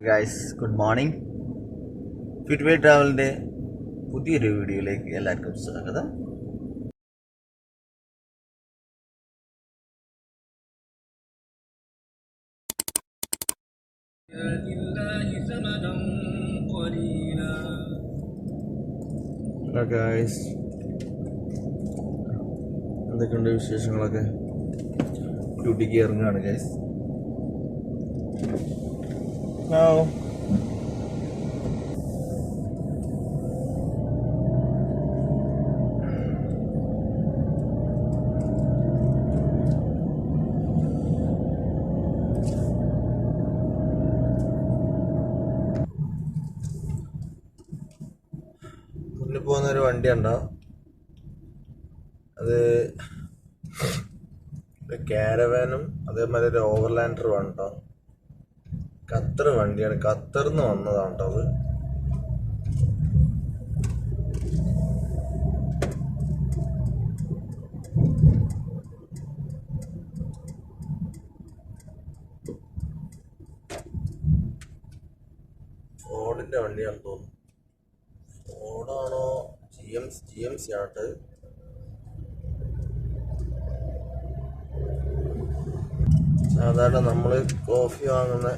Guys good morning Fitway ട്രാവലിന്റെ പുതിയൊരു വീഡിയോയിലേക്ക് എല്ലാവർക്കും സ്വാഗതം. ഗായ്സ് എന്തൊക്കെയുണ്ട് വിശേഷങ്ങളൊക്കെ? ഡ്യൂട്ടിക്ക് ഇറങ്ങുകയാണ് ഗായ്സ് ഹലോ മുന്നിൽ പോകുന്ന ഒരു വണ്ടി ഉണ്ടോ അത് കാരവാനും അതേമാതിരി ഒരു ഓവർലാൻഡറും ആണ് കേട്ടോ ഖത്തർ വണ്ടിയാണ്. ഖത്തറിൽ നിന്ന് വന്നതാണ് കേട്ടോ അത്. ഫോർഡിന്റെ വണ്ടിയാണ് തോന്നുന്നു. ഫോർഡാണോ G M G M C ആട്ട് സാധാരണ നമ്മൾ കോഫി വാങ്ങുന്ന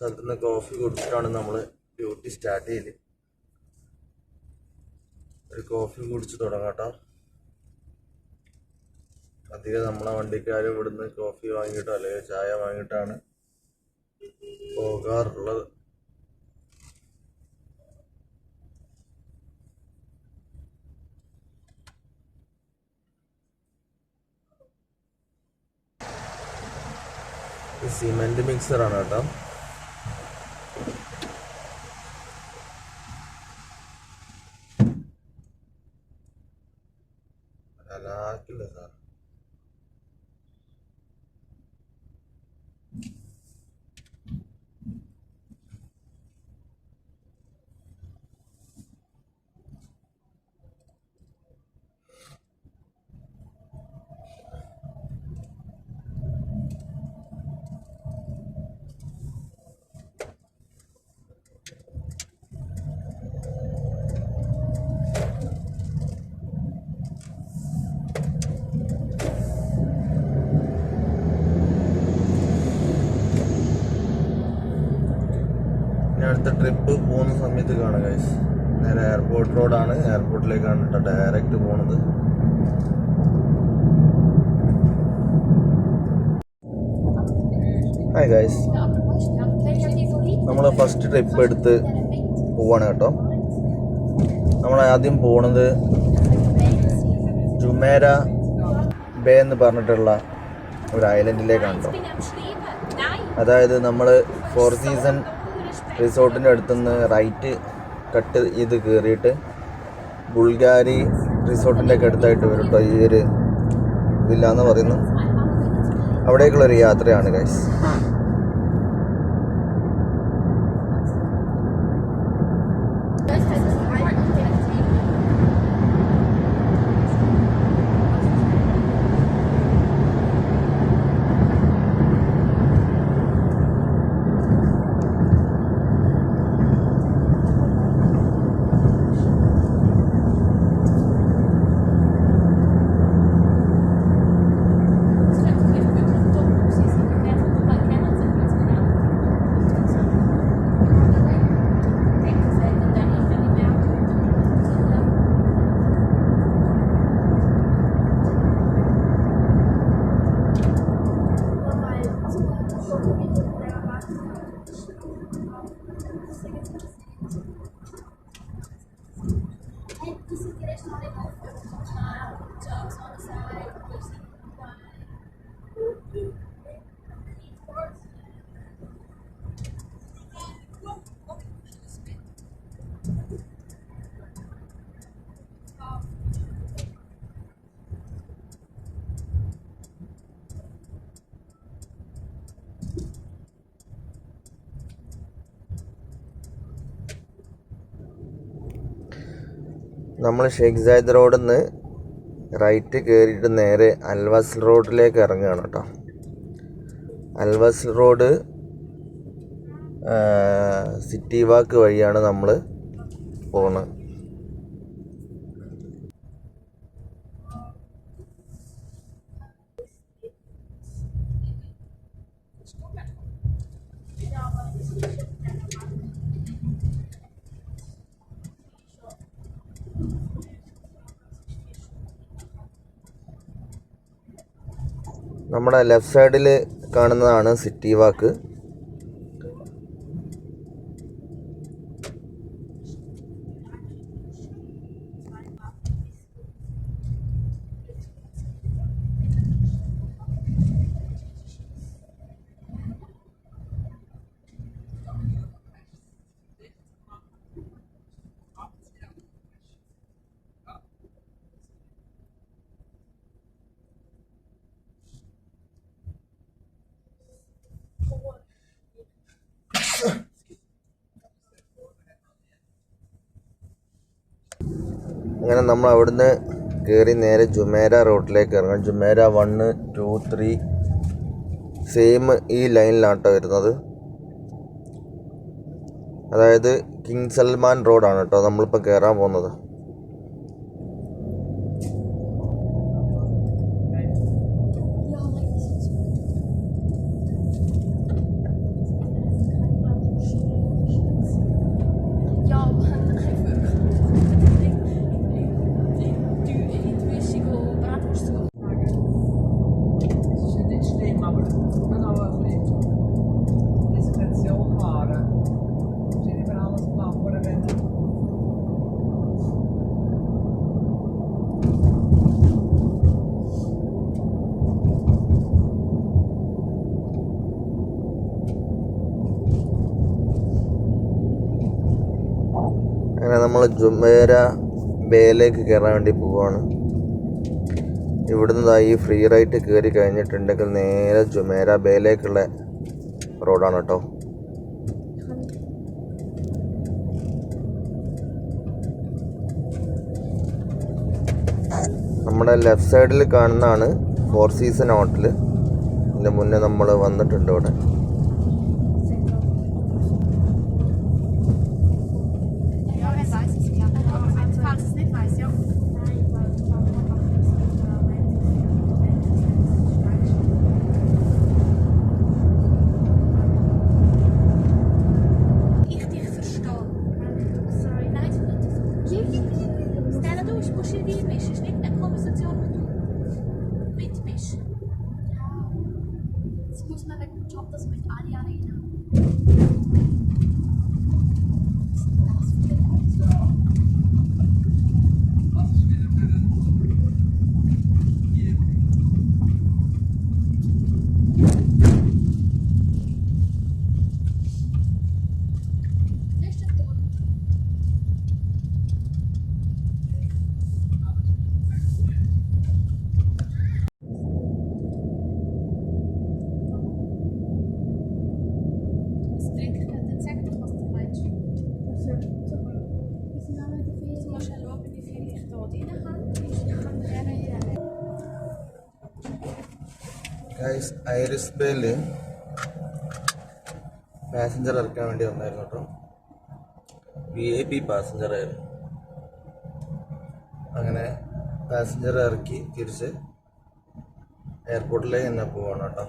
സ്ഥലത്ത് നിന്ന് കോഫി കുടിച്ചിട്ടാണ് നമ്മൾ ഡ്യൂട്ടി സ്റ്റാർട്ട് ചെയ്യൽ. ഒരു കോഫി കുടിച്ച് തുടങ്ങാം കേട്ടോ അധികം നമ്മളെ വണ്ടിക്കാർ ഇവിടുന്ന് കോഫി വാങ്ങിയിട്ടോ അല്ലെങ്കിൽ ചായ വാങ്ങിയിട്ടാണ് പോകാറുള്ളത്. സിമെന്റ് മിക്സർ ആണ് കേട്ടോ. അടുത്ത ട്രിപ്പ് പോകുന്ന സമയത്ത് കാണാം ഗൈസ് നേരെ എയർപോർട്ട് റോഡാണ് എയർപോർട്ടിലേക്കാണ് കേട്ടോ ഡയറക്റ്റ് പോണത്. ഹായ് ഗൈസ് നമ്മൾ ഫസ്റ്റ് ട്രിപ്പ് എടുത്ത് പോവാണ് കേട്ടോ. നമ്മൾ ആദ്യം പോണത് ജുമേര ബേ എന്ന് പറഞ്ഞിട്ടുള്ള ഒരു ഐലൻഡിലേക്കാണ് കേട്ടോ അതായത് നമ്മൾ ഫോർ സീസൺ റിസോർട്ടിന്റെ അടുത്തുനിന്ന് റൈറ്റ് കട്ട് ചെയ്ത് കയറിയിട്ട് ബുൾഗാരി റിസോർട്ടിന്റെ ഒക്കെ അടുത്തായിട്ട് വരും കേട്ടോ ഈ ഒരു വില്ല എന്ന് പറയുന്നു അവിടേക്കുള്ളൊരു യാത്രയാണ് ഗൈസ് നമ്മൾ ഷെയ്ഖ് സായിദ് റോഡിൽ നിന്ന് റൈറ്റ് കയറിയിട്ട് നേരെ അൽവാസ് റോഡിലേക്ക് ഇറങ്ങുകയാണ് കേട്ടോ. അൽവാസ് റോഡ് സിറ്റി വാക്ക് വഴിയാണ് നമ്മൾ പോകുന്നത് നമ്മുടെ ലെഫ്റ്റ് സൈഡിൽ കാണുന്നതാണ് സിറ്റി വാക്ക് അങ്ങനെ നമ്മൾ അവിടുന്ന് കയറി നേരെ ജുമേര റോട്ടിലേക്ക് ഇറങ്ങാം. Jumeirah one two three same ഈ ലൈനിലാണ് ലൈനിലാട്ടോ വരുന്നത്. അതായത് കിങ് സൽമാൻ റോഡാണ് കേട്ടോ നമ്മളിപ്പോൾ കയറാൻ പോകുന്നത്. നമ്മൾ ജുമേര ബേയിലേക്ക് കയറാൻ വേണ്ടി പോവുകയാണ് ഇവിടുന്ന് ഈ ഫ്രീ റൈറ്റ് കയറി കഴിഞ്ഞിട്ടുണ്ടെങ്കിൽ നേരെ ജുമേര ബേയിലേക്കുള്ള റോഡാണ് കേട്ടോ. നമ്മുടെ ലെഫ്റ്റ് സൈഡിൽ കാണുന്നതാണ് ഫോർ സീസൺ ഹോട്ടൽ ഇതിന്റെ മുന്നേ നമ്മൾ വന്നിട്ടുണ്ട് ഇവിടെ. ഗൈസ് ഐറിസ് ബേൽ പാസഞ്ചർ ഇറക്കാൻ വേണ്ടി വന്നായിരുന്നു കേട്ടോ. വി ഐ പി പാസഞ്ചർ ആയിരുന്നു. അങ്ങനെ പാസഞ്ചർ ഇറക്കി തിരിച്ച് എയർപോർട്ടിലേക്ക് തന്നെ പോവാണ് കേട്ടോ.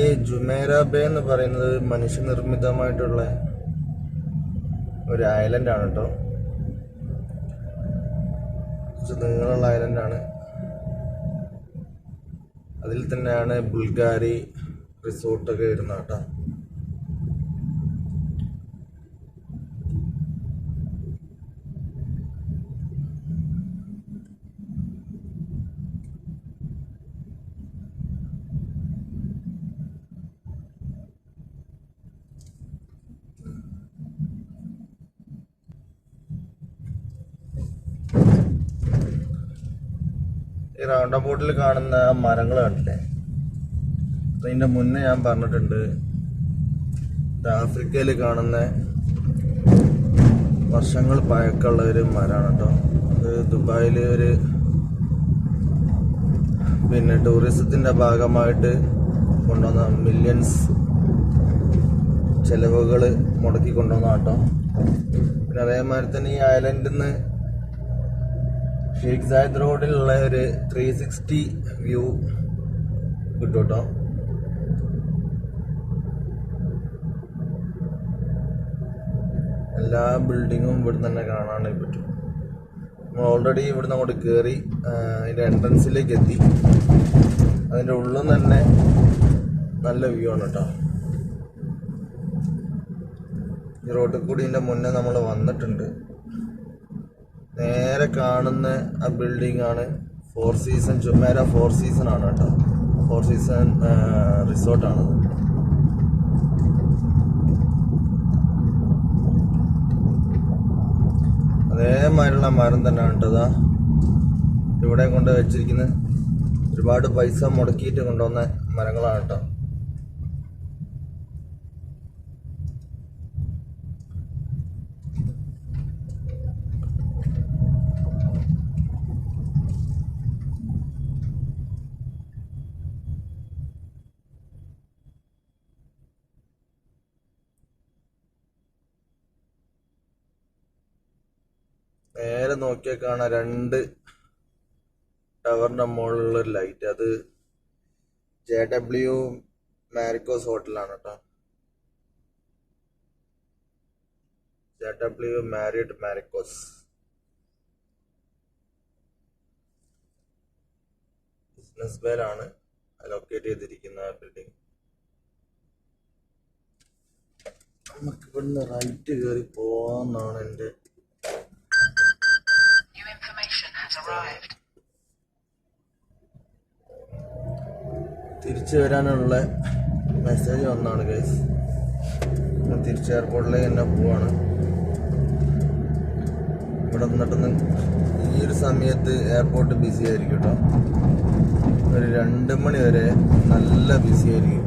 ഈ ജുമേര ബേ എന്ന് പറയുന്നത് മനുഷ്യനിർമ്മിതമായിട്ടുള്ള ഒരു ഐലൻഡ് ആണ് കേട്ടോ. കുറച്ച് നീളമുള്ള ആണ് അതിൽ തന്നെയാണ് ബുൾഗാരി റിസോർട്ടൊക്കെ വരുന്നത് കേട്ടോ. ഈ റൗണ്ട് ബോട്ടിൽ കാണുന്ന മരങ്ങൾ കണ്ടില്ലേ? അതിന്റെ മുന്നേ ഞാൻ പറഞ്ഞിട്ടുണ്ട് ഇത് ആഫ്രിക്കയിൽ കാണുന്ന വർഷങ്ങൾ പഴക്കമുള്ള ഒരു മരമാണ് കേട്ടോ. അത് ദുബായിൽ ഒരു പിന്നെ ടൂറിസത്തിന്റെ ഭാഗമായിട്ട് കൊണ്ടുവന്ന മില്യൺസ് ചിലവുകൾ മുടക്കി കൊണ്ടുവന്ന കേട്ടോ പിന്നെ അതേമാതിരി തന്നെ ഈ ഐലൻഡിൽ നിന്ന് ഷെയ്ഖ് സായദ് റോഡിലുള്ള ഒരു ത്രീ സിക്സ്റ്റി വ്യൂ കിട്ടും കേട്ടോ എല്ലാ ബിൽഡിങ്ങും ഇവിടെ തന്നെ കാണാനായി പറ്റും. നമ്മൾ ഓൾറെഡി ഇവിടെ അങ്ങോട്ട് കയറി അതിന്റെ എൻട്രൻസിലേക്ക് എത്തി. അതിന്റെ ഉള്ളിൽ തന്നെ നല്ല വ്യൂ ആണ് കേട്ടോ. ഈ റോഡിൽ കൂടി ഇതിന്റെ മുന്നേ നമ്മൾ വന്നിട്ടുണ്ട്. നേരെ കാണുന്ന ആ ബിൽഡിംഗ് ആണ് four season Jumeirah four season ആണ് കേട്ടോ. ഫോർ സീസൺ റിസോർട്ടാണ് അതേമാതിരിയുള്ള മരം തന്നെയാണ് കേട്ടതാ ഇവിടെ കൊണ്ട് വെച്ചിരിക്കുന്നത് ഒരുപാട് പൈസ മുടക്കിയിട്ട് കൊണ്ടുവന്ന മരങ്ങളാണ് കേട്ടോ. നേരെ നോക്കിയാൽ കാണാം രണ്ട് ടവറിന്റെ മുകളിലുള്ള ഒരു ലൈറ്റ് അത് ജെ ഡബ്ല്യു മാരിക്കോസ് ഹോട്ടലാണ് കേട്ടോ. ജെ ഡബ്ല്യു മാരിയറ്റ് മാരിക്കോസ്. ബിസിനസ് പേരാണ് ലൊക്കേറ്റ് ചെയ്തിരിക്കുന്ന ബിൽഡിംഗ് നമുക്ക് ഇവിടുന്ന് റൈറ്റ് കയറി പോവാന്നാണ് എന്റെ arrived. തിരിച്ചു വരാനുള്ള മെസ്സേജ് വന്നാണ് ഗൈസ് തിരിച്ച് എയർപോർട്ടിലേക്ക് തന്നെ പോവാണ്. ഇവിടെ നിന്നിട്ട് ഈ ഒരു സമയത്ത് എയർപോർട്ട് ബിസി ആയിരിക്കും കേട്ടോ ഒരു രണ്ട് മണി വരെ നല്ല ബിസി ആയിരിക്കും.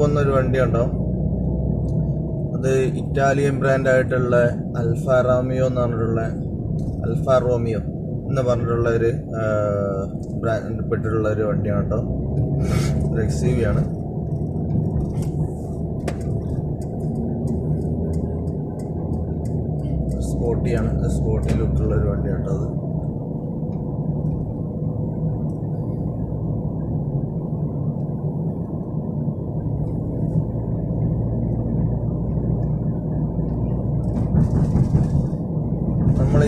Guys, പോകുന്ന ഒരു വണ്ടി ഉണ്ടോ അത് ഇറ്റാലിയൻ ബ്രാൻഡായിട്ടുള്ള അൽഫ റാമിയോ എന്ന് പറഞ്ഞിട്ടുള്ള അൽഫ റോമിയോ എന്ന് പറഞ്ഞിട്ടുള്ള ഒരു ബ്രാൻഡ് പെട്ടിട്ടുള്ള ഒരു വണ്ടിയാണ് കേട്ടോ ഒരു ആണ്. സ്പോട്ടിയാണ്. സ്പോട്ടി ലുക്കുള്ള ഒരു വണ്ടിയാണ് കേട്ടോ അത് നമ്മൾ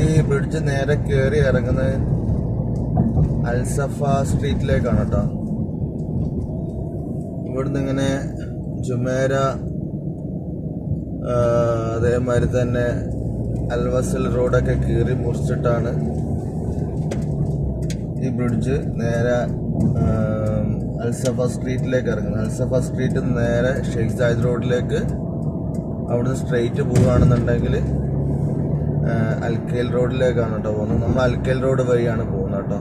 ബ്രിഡ്ജ് നേരെ കയറി ഇറങ്ങുന്നത് അൽസഫ സ്ട്രീറ്റിലേക്കാണ് കേട്ടോ ഇവിടുന്ന് ഇങ്ങനെ ജുമേര അതേമാതിരി തന്നെ അൽവസൽ റോഡൊക്കെ കീറി മുറിച്ചിട്ടാണ് ഈ ബ്രിഡ്ജ് നേരെ അൽസഫ സ്ട്രീറ്റിലേക്ക് ഇറങ്ങുന്നത്. അൽസഫ സ്ട്രീറ്റ് നേരെ ഷെയ്ഖ് സായിദ് റോഡിലേക്ക് അവിടുന്ന് സ്ട്രെയിറ്റ് പോവുകയാണെന്നുണ്ടെങ്കിൽ അൽക്കേൽ റോഡിലേക്കാണ് കേട്ടോ പോകുന്നത്. നമ്മൾ അൽക്കേൽ റോഡ് വഴിയാണ് പോകുന്നത് കേട്ടോ.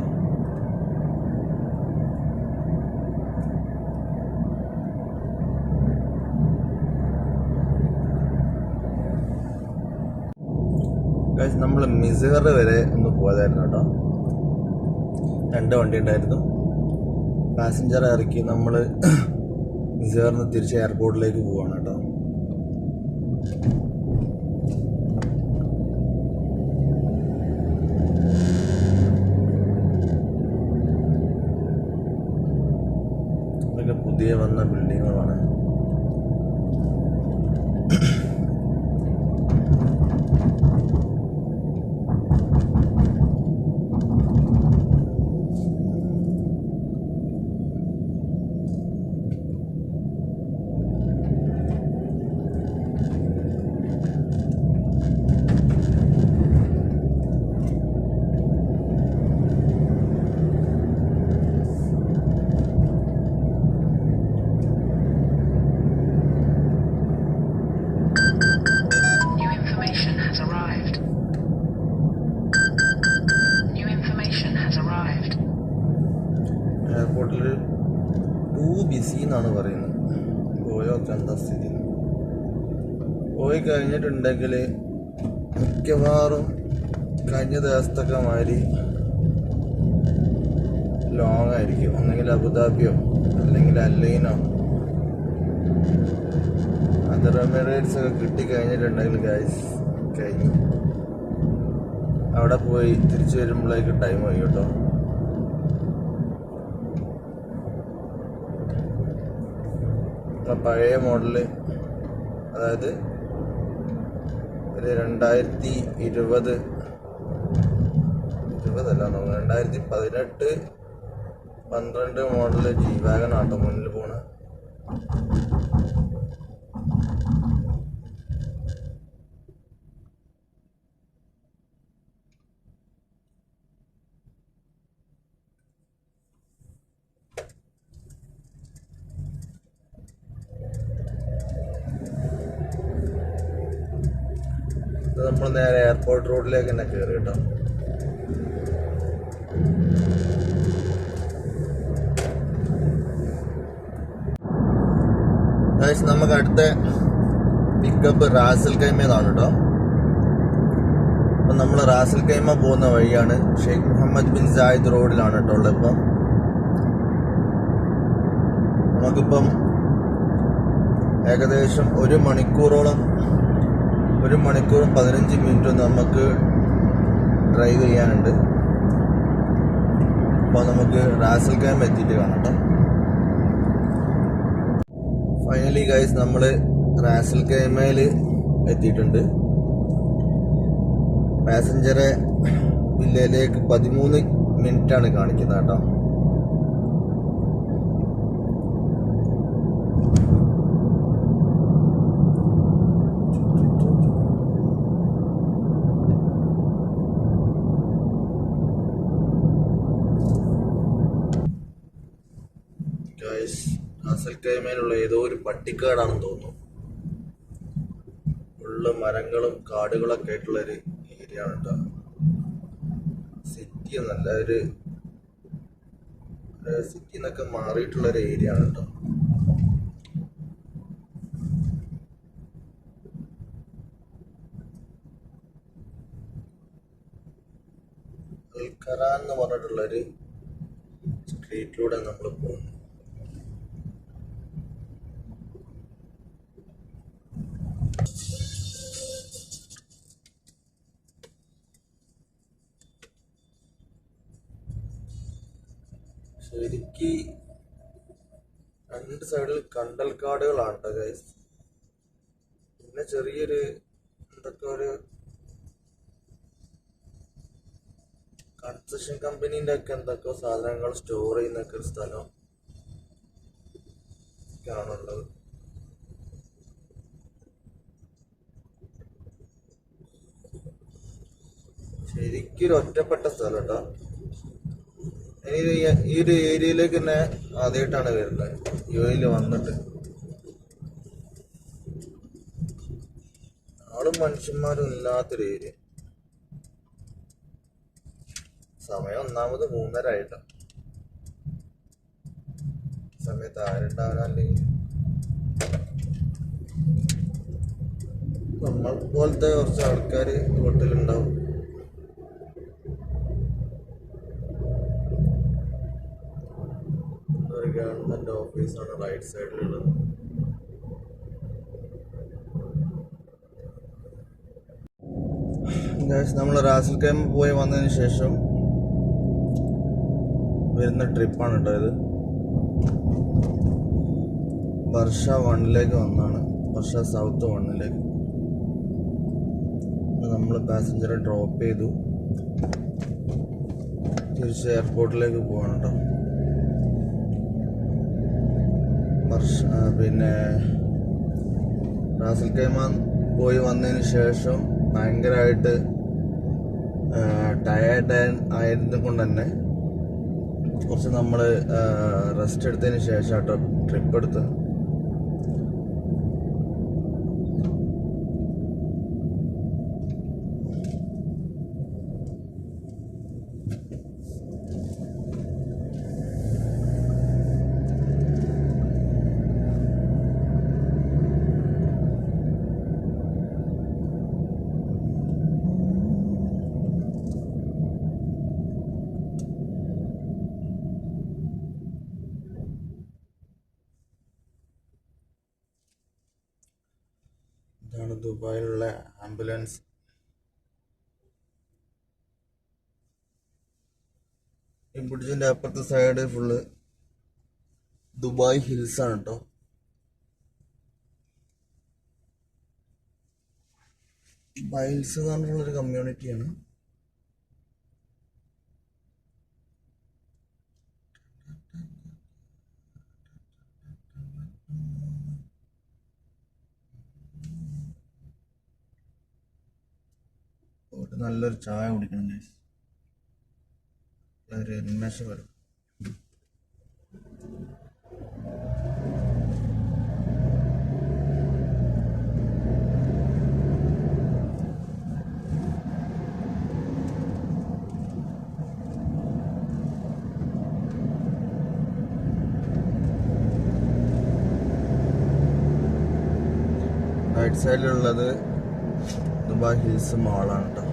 നമ്മൾ മിസേർ വരെ ഒന്ന് പോയതായിരുന്നു കേട്ടോ. രണ്ട് വണ്ടി ഉണ്ടായിരുന്നു. പാസഞ്ചർ ഇറക്കി നമ്മൾ മിസേറിന് തിരിച്ച് എയർപോർട്ടിലേക്ക് പോവാണ് കേട്ടോ. കഴിഞ്ഞിട്ടുണ്ടെങ്കിൽ മിക്കവാറും കഴിഞ്ഞ ദിവസത്തൊക്കെ മാതിരി ലോങ് ആയിരിക്കും. ഒന്നെങ്കിൽ അബുദാബിയോ അല്ലെങ്കിൽ അല്ലൈനോ അതർ എമിറേറ്റ്സ് ഒക്കെ കിട്ടിക്കഴിഞ്ഞിട്ടുണ്ടെങ്കിൽ ഗൈസ് കഴിഞ്ഞു. അവിടെ പോയി തിരിച്ചു വരുമ്പോഴേക്ക് ടൈം ആയി കേട്ടോ. പഴയ മോഡൽ അതായത് രണ്ടായിരത്തി ഇരുപത് ഇരുപതല്ല തോന്നുന്നു. രണ്ടായിരത്തി പതിനെട്ട് പന്ത്രണ്ട് മോഡൽ ജി വാഗൺ ആട്ടോ മുന്നിൽ പോണ ഇത് നമ്മൾ എയർപോർട്ട് റോഡിലേക്ക് തന്നെ കയറി കേട്ടോ. നമുക്ക് അടുത്ത പിക്കപ്പ് റാസൽ കൈമേന്നാണ് കേട്ടോ. അപ്പം നമ്മൾ റാസൽ കൈമ പോകുന്ന വഴിയാണ്. ഷെയ്ഖ് മുഹമ്മദ് ബിൻ സായിദ് റോഡിലാണ് കേട്ടോ ഉള്ളത് ഇപ്പം. നമുക്കിപ്പം ഏകദേശം ഒരു മണിക്കൂറോളം ഒരു മണിക്കൂറും പതിനഞ്ച് മിനിറ്റും നമുക്ക് ഡ്രൈവ് ചെയ്യാനുണ്ട്. അപ്പോൾ നമുക്ക് റാസൽ ക്യാമ്പ് എത്തിയിട്ട് കാണാം ഫൈനലി ഗൈസ് നമ്മൾ റാസൽ ക്യാമയിൽ എത്തിയിട്ടുണ്ട്. പാസഞ്ചറെ വില്ലയിലേക്ക് പതിമൂന്ന് മിനിറ്റാണ് കാണിക്കുന്നത് കേട്ടോ ഗൈസ് കൈമയിലുള്ള ഏതോ ഒരു പട്ടിക്കാടാണെന്ന് തോന്നുന്നു. ഫുള്ള് മരങ്ങളും കാടുകളൊക്കെ ആയിട്ടുള്ള ഒരു ഏരിയ ആണ് കേട്ടോ സിറ്റി എന്നല്ല ഒരു സിറ്റി എന്നൊക്കെ മാറിയിട്ടുള്ള ഒരു ഏരിയ ആണ് കേട്ടോ അൽക്കറ എന്ന് പറഞ്ഞിട്ടുള്ളൊരു സ്ട്രീറ്റിലൂടെ നമ്മൾ പോകുന്നു. ശരിക്ക് രണ്ട് സൈഡിൽ കണ്ടൽക്കാടുകളാണ് ഗൈസ് പിന്നെ ചെറിയൊരു എന്തൊക്കെ ഒരു കൺസ്ട്രക്ഷൻ കമ്പനീന്റെ ഒക്കെ എന്തൊക്കെ സാധനങ്ങൾ സ്റ്റോർ ചെയ്യുന്നൊക്കെ ഒരു സ്ഥലം ഒക്കെയാണുള്ളത്. ശരിക്കും ഒറ്റപ്പെട്ട സ്ഥലം കേട്ടോ ഈ- ഒരു ഏരിയയിലേക്ക് തന്നെ ആദ്യമായിട്ടാണ് വരുന്നത്. യു എയിൽ വന്നിട്ട്. ആളും മനുഷ്യന്മാരും ഇല്ലാത്തൊരു ഏരിയ. സമയം ഒന്നാമത് മൂന്നര ആയിട്ടോ. സമയത്ത് ആരുണ്ടാവാനല്ലെങ്കിൽ നമ്മൾ പോലത്തെ കുറച്ച് ആൾക്കാർ ഹോട്ടലുണ്ടാവും ഒരു ഗവൺമെന്റ് ഓഫീസാണ് റൈറ്റ് സൈഡിലുള്ളത് നമ്മൾ റാസൽ ക്യാമ്പ് പോയി വന്നതിന് ശേഷം വരുന്ന ട്രിപ്പാണ് കേട്ടോ ഇത്. വർഷ വണ്ണിലേക്ക് വന്നാണ്. വർഷ സൗത്ത് വണ്ണിലേക്ക്. നമ്മൾ പാസഞ്ചറെ ഡ്രോപ്പ് ചെയ്തു. തിരിച്ച് എയർപോർട്ടിലേക്ക് പോകണം കേട്ടോ വർഷ പിന്നെ റാസൽ കൈമാൻ പോയി വന്നതിന് ശേഷം ഭയങ്കരമായിട്ട് ടയേർഡ് ആയിരുന്നു കൊണ്ട് തന്നെ കുറച്ച് നമ്മൾ റെസ്റ്റ് എടുത്തതിന് ശേഷം ട്രിപ്പ് എടുത്ത് ഇതാണ് ദുബായിലുള്ള ആംബുലൻസ്. ബ്രിഡ്ജിന്റെ അപ്പുറത്തെ സൈഡ് ഫുള്ള് ദുബായ് ഹിൽസ് ആണ് കേട്ടോ ദുബായ് ഹിൽസ് എന്ന് പറഞ്ഞിട്ടുള്ളൊരു കമ്മ്യൂണിറ്റിയാണ് നല്ലൊരു ചായ കുടിക്കണം ഗൈസ് വളരെ ഉന്മേഷകരം. റൈറ്റ് സൈഡിലുള്ളത് ദുബായ് ഹിൽസ് മാളാണ് കേട്ടോ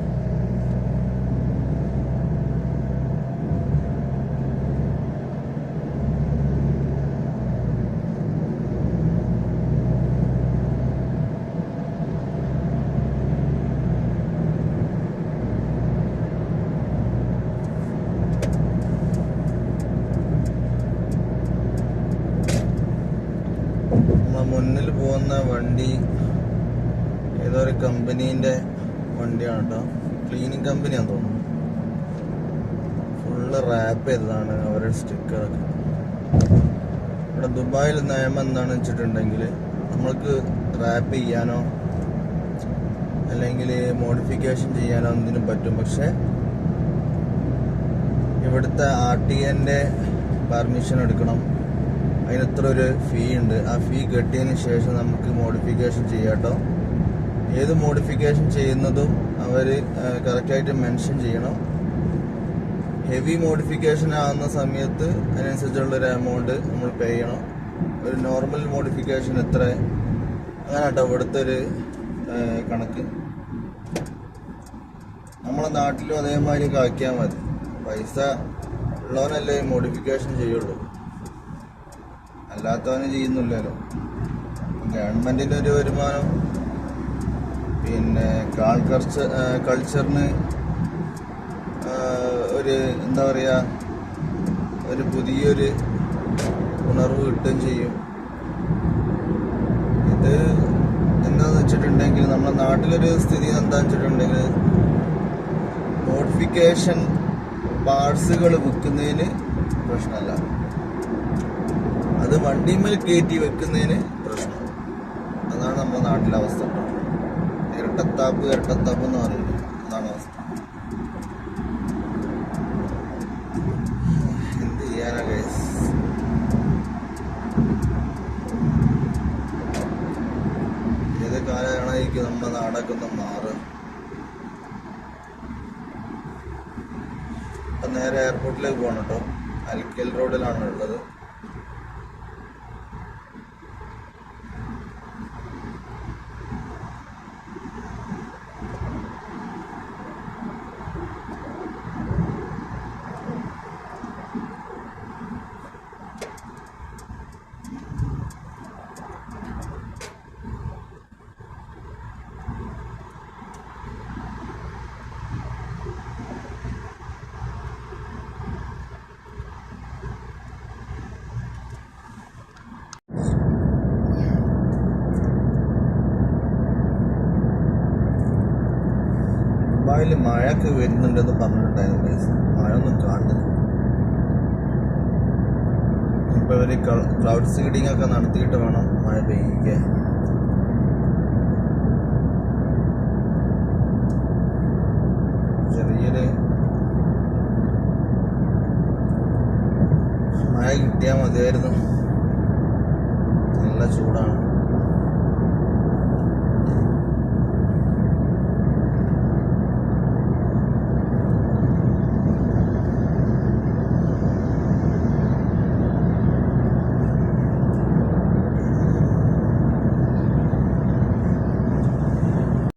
നമ്മ മുന്നിൽ പോകുന്ന വണ്ടി ഏതോ ഒരു കമ്പനീന്റെ വണ്ടിയാണ് കേട്ടോ ക്ലീനിങ് കമ്പനിയാന്ന് തോന്നുന്നു. ഫുള്ള് റാപ്പ് ചെയ്തതാണ് അവരുടെ സ്റ്റിക്കറൊക്കെ. ഇവിടെ ദുബായിൽ നിയമം എന്താണെന്ന് വെച്ചിട്ടുണ്ടെങ്കിൽ നമ്മൾക്ക് റാപ്പ് ചെയ്യാനോ അല്ലെങ്കിൽ മോഡിഫിക്കേഷൻ ചെയ്യാനോ എന്തിനും പറ്റും. പക്ഷെ ഇവിടുത്തെ ആർ ടി എന്റെ പെർമിഷൻ എടുക്കണം. അതിന് ഇത്ര ഒരു ഫീ ഉണ്ട്. ആ ഫീ കെട്ടിയതിന് ശേഷം നമുക്ക് മോഡിഫിക്കേഷൻ ചെയ്യാം കേട്ടോ. ഏത് മോഡിഫിക്കേഷൻ ചെയ്യുന്നതും അവർ കറക്റ്റായിട്ട് മെൻഷൻ ചെയ്യണം. ഹെവി മോഡിഫിക്കേഷൻ ആകുന്ന സമയത്ത് അതിനനുസരിച്ചുള്ള ഒരു എമൗണ്ട് നമ്മൾ പേ ചെയ്യണം. ഒരു നോർമൽ മോഡിഫിക്കേഷൻ എത്ര? അങ്ങനെ കേട്ടോ ഇവിടുത്തെ ഒരു കണക്ക്. നമ്മളെ നാട്ടിലും അതേമാതിരി കാക്കിയാൽ മതി. പൈസ ഉള്ളവനല്ലേ മോഡിഫിക്കേഷൻ ചെയ്യുള്ളൂ. അല്ലാത്തവന് ചെയ്യുന്നില്ലല്ലോ. ഗവൺമെന്റിന്റെ ഒരു വരുമാനം പിന്നെ കാൾ കൾച്ചർ കൾച്ചറിന് ഒരു എന്താ പറയുക ഒരു പുതിയൊരു ഉണർവ് കിട്ടുകയും ചെയ്യും. ഇത് എന്താന്ന് വെച്ചിട്ടുണ്ടെങ്കിൽ നമ്മുടെ നാട്ടിലൊരു സ്ഥിതി എന്താണെന്ന് വെച്ചിട്ടുണ്ടെങ്കിൽ നോട്ടിഫിക്കേഷൻ പാഴ്സുകൾ വിൽക്കുന്നതിന് പ്രശ്നമല്ല. അത് വണ്ടിമേൽ കയറ്റി വെക്കുന്നതിന് പ്രശ്നം. അതാണ് നമ്മുടെ നാട്ടിലെ അവസ്ഥ. ഇരട്ടത്താപ്പ് ഇരട്ടത്താപ്പ് എന്ന് പറയുന്നത്. അതാണ് അവസ്ഥ. എന്ത് ചെയ്യാനാ കേസ് ഏത് കാലമായിരിക്കും നാടൊക്കെ നേരെ എയർപോർട്ടിലേക്ക് പോകണം കേട്ടോ. അൽക്കൽ റോഡിലാണ് ഉള്ളത്. ദുബായിൽ മഴയൊക്കെ വരുന്നുണ്ടെന്ന് പറഞ്ഞിട്ടുണ്ടായിരുന്നു ഗൈസ് മഴ ഒന്നും കാണുന്നില്ല. ഇപ്പൊ ഇവർ ക്ലൗഡ് സീഡിംഗ് ഒക്കെ നടത്തിയിട്ട് വേണം മഴ പെയ്യിക്കാൻ. ചെറിയൊരു മഴ കിട്ടിയാൽ മതിയായിരുന്നു. നല്ല ചൂടാണ്.